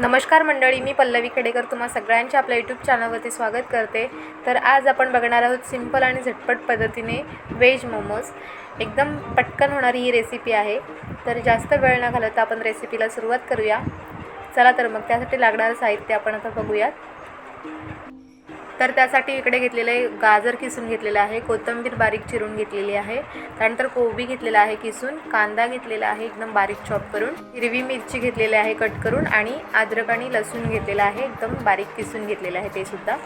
नमस्कार मंडळी मी पल्लवी खेडेकर तुम्हा सगळ्यांच्या आपल्या यूट्यूब चॅनलवरती स्वागत करते. तर आज आपण बघणार आहोत सिंपल आणि झटपट पद्धतीने व्हेज मोमोज एकदम पटकन होणारी ही रेसिपी आहे. तर जास्त वेळ न घालवता आपण रेसिपीला सुरुवात करूया. चला तर मग त्यासाठी लागणारं साहित्य आपण आता बघूयात. तर त्यासाठी इकडे घेतलेलं आहे गाजर किसून घेतलेलं आहे कोथिंबीर बारीक चिरून घेतलेली आहे त्यानंतर कोबी घेतलेला आहे किसून कांदा घेतलेला आहे एकदम बारीक चॉप करून हिरवी मिरची घेतलेली आहे कट करून आणि अद्रक आणि लसूण घेतलेलं आहे एकदम बारीक किसून घेतलेलं आहे ते सुद्धा.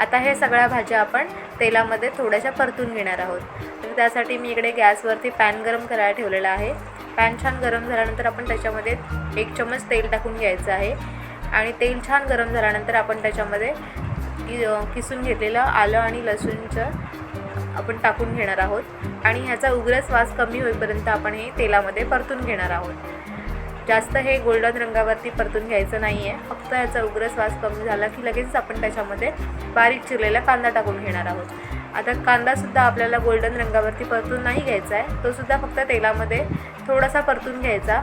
आता हे सगळ्या भाज्या आपण तेलामध्ये थोड्याशा परतून घेणार आहोत. तर त्यासाठी मी इकडे गॅसवरती पॅन गरम करायला ठेवलेला आहे. पॅन छान गरम झाल्यानंतर आपण त्याच्यामध्ये एक चम्मच तेल टाकून घ्यायचं आहे आणि तेल छान गरम झाल्यानंतर आपण त्याच्यामध्ये कि किसून घेतलेलं आलं आणि लसूणचं आपण टाकून घेणार आहोत. आणि ह्याचा उग्र स्वास कमी होईपर्यंत आपण हे तेलामध्ये परतून घेणार आहोत. जास्त हे गोल्डन रंगावरती परतून घ्यायचं नाही आहे फक्त ह्याचा उग्र स्वास कमी झाला की लगेच आपण त्याच्यामध्ये बारीक चिरलेला कांदा टाकून घेणार आहोत. आता कांदासुद्धा आपल्याला गोल्डन रंगावरती परतून नाही घ्यायचा आहे. तोसुद्धा फक्त तेलामध्ये थोडासा परतून घ्यायचा.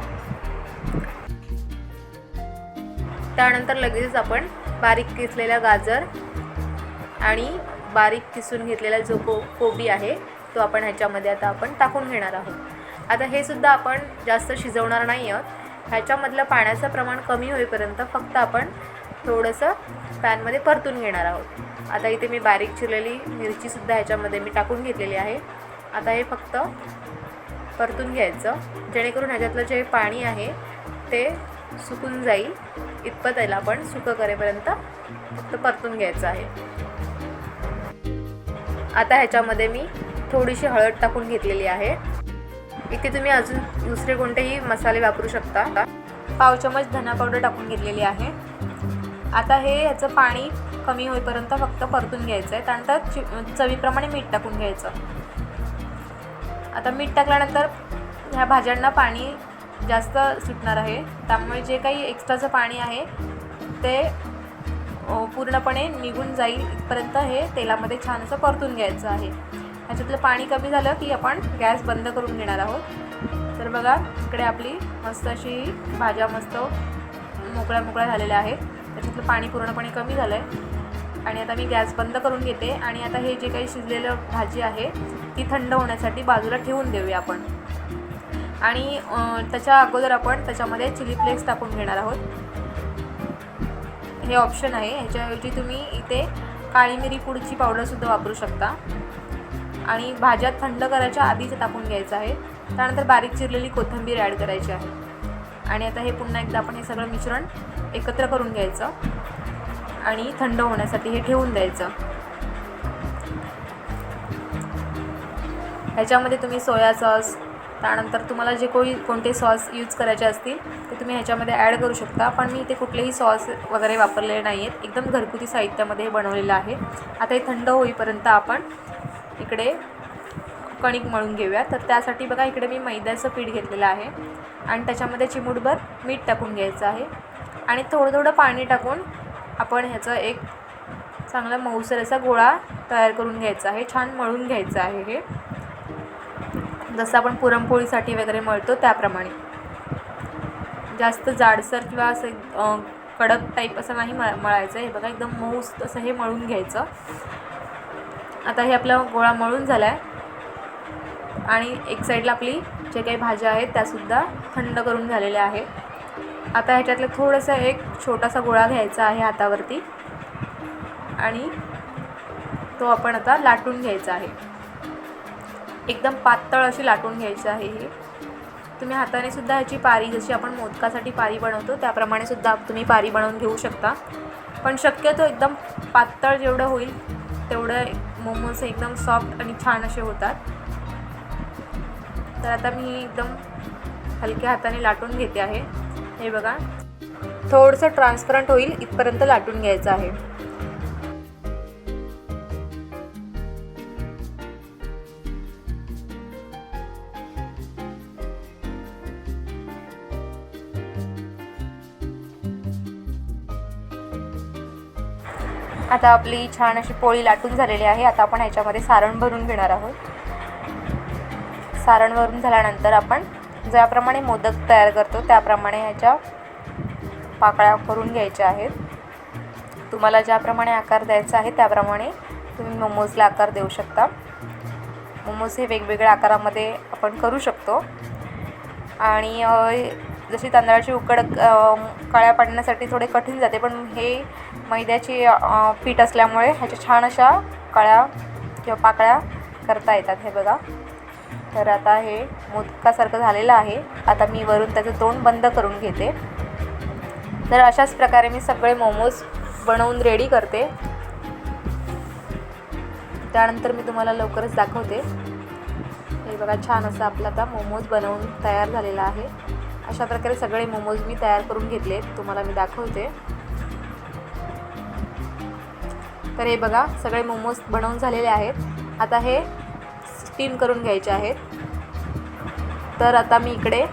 त्यानंतर लगेचच आपण बारीक किसलेला गाजर आणि बारीक किसून घेतलेला जो को कोबी आहे तो आपण ह्याच्यामध्ये आता आपण टाकून घेणार आहोत. आता हे सुद्धा आपण जास्त शिजवणार नाही आहोत. ह्याच्यामधलं पाण्याचं प्रमाण कमी होईपर्यंत फक्त आपण थोडंसं पॅनमध्ये परतून घेणार आहोत. आता इथे मी बारीक चिरलेली मिरचीसुद्धा ह्याच्यामध्ये मी टाकून घेतलेली आहे. आता हे फक्त परतून घ्यायचं. जेणेकरून ह्याच्यातलं जे पाणी आहे ते सुकून जाईल. इतपत याला आपण सुकं करेपर्यंत फक्त परतून घ्यायचं आहे. आता ह्याच्यामध्ये मी थोडीशी हळद टाकून घेतलेली आहे. इथे तुम्ही अजून दुसरे कोणतेही मसाले वापरू शकता. पाव चमच धना पावडर टाकून घेतलेली आहे. आता हे ह्याचं पाणी कमी होईपर्यंत फक्त परतून घ्यायचं आहे त्यानंतर चि चवीप्रमाणे मीठ टाकून घ्यायचं. आता मीठ टाकल्यानंतर ह्या भाज्यांना पाणी जास्त सुटणार आहे. त्यामुळे जे काही एक्स्ट्राचं पाणी आहे ते पूर्णपणे निघून जाईल इथपर्यंत हे तेलामध्ये छान असं परतून घ्यायचं आहे. ह्याच्यातलं पाणी कमी झालं की आपण गॅस बंद करून घेणार आहोत. तर बघा इकडे आपली मस्त अशी भाज्या मस्त मोकळ्या मोकळ्या झालेल्या आहेत. त्याच्यातलं पाणी पूर्णपणे कमी झालं आहे आणि आता मी गॅस बंद करून घेते. आणि आता हे जे काही शिजलेलं भाजी आहे ती थंड होण्यासाठी बाजूला ठेवून देऊया आपण. आणि त्याच्या अगोदर आपण त्याच्यामध्ये चिली फ्लेक्स टाकून घेणार आहोत. हे ऑप्शन आहे. ह्याच्याऐवजी तुम्ही इथे काळी मिरी पुडची पावडरसुद्धा वापरू शकता. आणि भाज्या थंड करायच्या आधीच टाकून घ्यायचं आहे. त्यानंतर बारीक चिरलेली कोथिंबीर ॲड करायची आहे. आणि आता हे पुन्हा एकदा आपण हे सगळं मिश्रण एकत्र करून घ्यायचं. आणि थंड होण्यासाठी हे ठेवून द्यायचं. ह्याच्यामध्ये तुम्ही सोया सॉस त्यानंतर तुम्हाला जे कोणी कोणते सॉस यूज करायचे असतील ते तुम्ही ह्याच्यामध्ये ॲड करू शकता. पण मी इथे कुठलेही सॉस वगैरे वापरलेले नाही आहेत एकदम घरगुती साहित्यामध्ये हे बनवलेलं आहे. आता हे थंड होईपर्यंत आपण इकडे कणिक मळून घेऊया. तर त्यासाठी बघा इकडे मी मैद्याचं पीठ घेतलेलं आहे. आणि त्याच्यामध्ये चिमूटभर मीठ टाकून घ्यायचं आहे. आणि थोडं थोडं पाणी टाकून आपण ह्याचं एक चांगला मऊसर असा गोळा तयार करून घ्यायचा आहे. छान मळून घ्यायचं आहे हे. जसं आपण पुरणपोळीसाठी वगैरे मळतो त्याप्रमाणे. जास्त जाडसर किंवा असं कडक टाईप असं नाही मळ मळायचं. हे बघा एकदम मऊस असं हे मळून घ्यायचं. आता हे आपला गोळा मळून झाला आहे आणि एक साईडला आपली जे काही भाज्या आहेत त्यासुद्धा थंड करून झालेल्या आहेत. आता ह्याच्यातलं थोडंसं एक छोटासा गोळा घ्यायचा आहे हातावरती. आणि तो आपण आता लाटून घ्यायचा आहे. एकदम पातळ अशी लाटून घ्यायची आहे ही. तुम्ही हाताने सुद्धा ह्याची पारी जशी आपण मोदकासाठी पारी बनवतो त्याप्रमाणे सुद्धा तुम्ही पारी बनवून घेऊ शकता. पण शक्यतो एकदम पातळ जेवढं होईल तेवढं मोमोज एकदम सॉफ्ट आणि छान असे होतात. तर आता मी एकदम हलक्या हाताने लाटून घेते आहे. हे बघा. थोडंसं ट्रान्सपरंट होईल इथपर्यंत लाटून घ्यायचं आहे. आता आपली छान अशी पोळी लाटून झालेली आहे. आता आपण ह्याच्यामध्ये सारण भरून घेणार आहोत. सारण भरून झाल्यानंतर आपण ज्याप्रमाणे मोदक तयार करतो त्याप्रमाणे ह्याच्या पाकळ्या करून घ्यायच्या आहेत. तुम्हाला ज्याप्रमाणे आकार द्यायचा आहे त्याप्रमाणे तुम्ही मोमोजला आकार देऊ शकता. मोमोज हे वेगवेगळ्या आकारामध्ये आपण करू शकतो. आणि जशी तांदळाची उकड काळ्या पाडण्यासाठी थोडे कठीण जाते पण हे मैद्याची पीठ असल्यामुळे ह्याच्या छान अशा काळ्या किंवा पाकळ्या करता येतात हे बघा. तर आता हे मोदकासारखं झालेलं आहे. आता मी वरून त्याचं तोंड बंद करून घेते. तर अशाच प्रकारे मी सगळे मोमोज बनवून रेडी करते. त्यानंतर मी तुम्हाला लवकरच दाखवते. हे बघा छान असं आपला आता मोमोज बनवून तयार झालेला आहे. अशा प्रकारे सगळे मोमोज मी तयार करून घेतले. तुम्हाला मी दाखवते. तर हे बघा सगळे मोमोज बनवून झालेले आहेत. आता हे स्टीम करून घ्यायचे आहेत. तर आता मी इकडे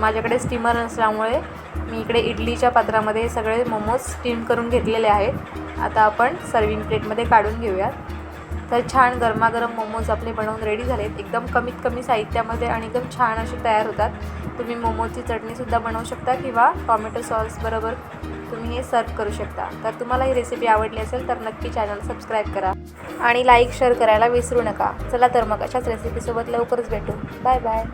माझ्याकडे स्टीमर नसल्यामुळे मी इकडे इडलीच्या पात्रामध्ये हे सगळे मोमोज स्टीम करून घेतलेले आहेत. आता आपण सर्विंग प्लेटमध्ये काढून घेऊयात. तर छान गरमागरम मोमोज आपले बनवून रेडी झालेत. एकदम कमीत कमी साहित्यामध्ये आणि एकदम छान असे तयार होतात. तुम्ही मोमोजची चटणीसुद्धा बनवू शकता किंवा टॉमॅटो सॉसबरोबर तुम्ही हे सर्व करू शकता. तर तुम्हाला ही रेसिपी आवडली असेल तर नक्की चॅनल सबस्क्राईब करा आणि लाईक शेअर करायला विसरू नका. चला तर मग अशाच रेसिपीसोबत लवकरच भेटू. Bye bye